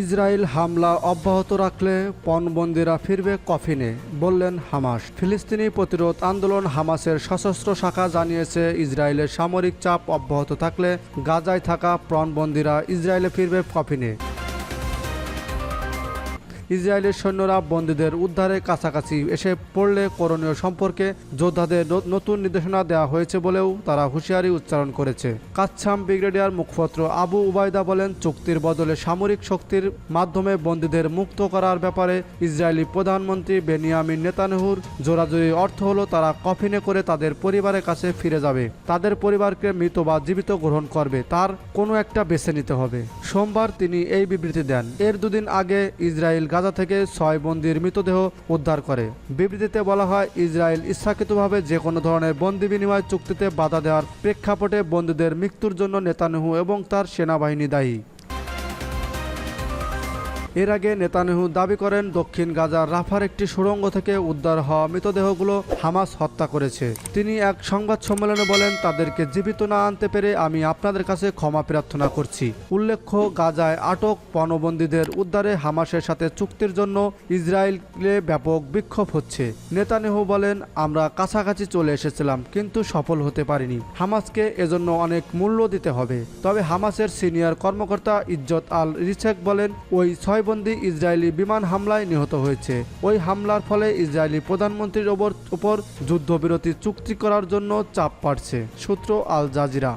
Israel হামলা অব্যাহত রাখলে পণবন্দিরা ফিরবে কফিনে, বললেন হামাস। ফিলিস্তিনি প্রতিরোধ আন্দোলন হামাসের সশস্ত্র শাখা জানিয়েছে, ইসরায়েলের সামরিক চাপ অব্যাহত থাকলে গাজায় থাকা পণবন্দিরা ইসরায়েলে ফিরবে কফিনে। ইসরায়েলের সৈন্যরা বন্দীদের উদ্ধারে কাছাকাছি এসে পড়লে করণীয় সম্পর্কে যোদ্ধাদের নতুন নির্দেশনা দেওয়া হয়েছে বলেও তারা হুঁশিয়ারি উচ্চারণ করেছে। কাচ্ছাম ব্রিগেডিয়ার মুখপত্র আবু উবায়দা বলেন, চুক্তির বদলে সামরিক শক্তির মাধ্যমে বন্দীদের মুক্ত করার ব্যাপারে ইসরায়েলি প্রধানমন্ত্রী বেনিয়ামিন নেতানহুর জোরাজুরি অর্থ হলো, তারা কফিনে করে তাদের পরিবারের কাছে ফিরে যাবে। তাদের পরিবারকে মৃত বা জীবিত গ্রহণ করবে, তার কোনো একটা বেছে নিতে হবে। সোমবার তিনি এই বিবৃতি দেন। এর দুদিন আগে ইসরায়েল গাজা থেকে ছয় বন্দির মৃতদেহ উদ্ধার করে। বিবৃতিতে বলা হয়, ইসরায়েল ইচ্ছাকৃতভাবে যে কোনো ধরনের বন্দি বিনিময় চুক্তিতে বাধা দেওয়ার প্রেক্ষাপটে বন্দীদের মৃত্যুর জন্য নেতানুহু এবং তার সেনাবাহিনী দায়ী। এর আগে নেতানিহু দাবি করেন, দক্ষিণ গাজার রাফার একটি সুড়ঙ্গ থেকে উদ্ধার হওয়া মৃতদেহগুলো হামাস হত্যা করেছে। তিনি এক সংবাদ সম্মেলনে বলেন, তাদেরকে জীবিত না আনতে পেরে আমি আপনাদের কাছে ক্ষমা প্রার্থনা করছি। উল্লেখ্য, গাজায় আটক পণবন্দীদের উদ্ধারে হামাসের সাথে চুক্তির জন্য ইসরায়েলে ব্যাপক বিক্ষোভ হচ্ছে। নেতানিহু বলেন, আমরা কাছাকাছি চলে এসেছিলাম, কিন্তু সফল হতে পারিনি। হামাসকে এজন্য অনেক মূল্য দিতে হবে। তবে হামাসের সিনিয়র কর্মকর্তা ইজ্জত আল রিছেক বলেন, ওই ছয়বন্দি ইসরায়েলি বিমান হামলায় নিহত হয়েছে। ওই হামলার ফলে ইসরায়েলি প্রধানমন্ত্রীর ওপর যুদ্ধবিরতি চুক্তি করার জন্য চাপ পাড়ছে সূত্র আল জাজিরা।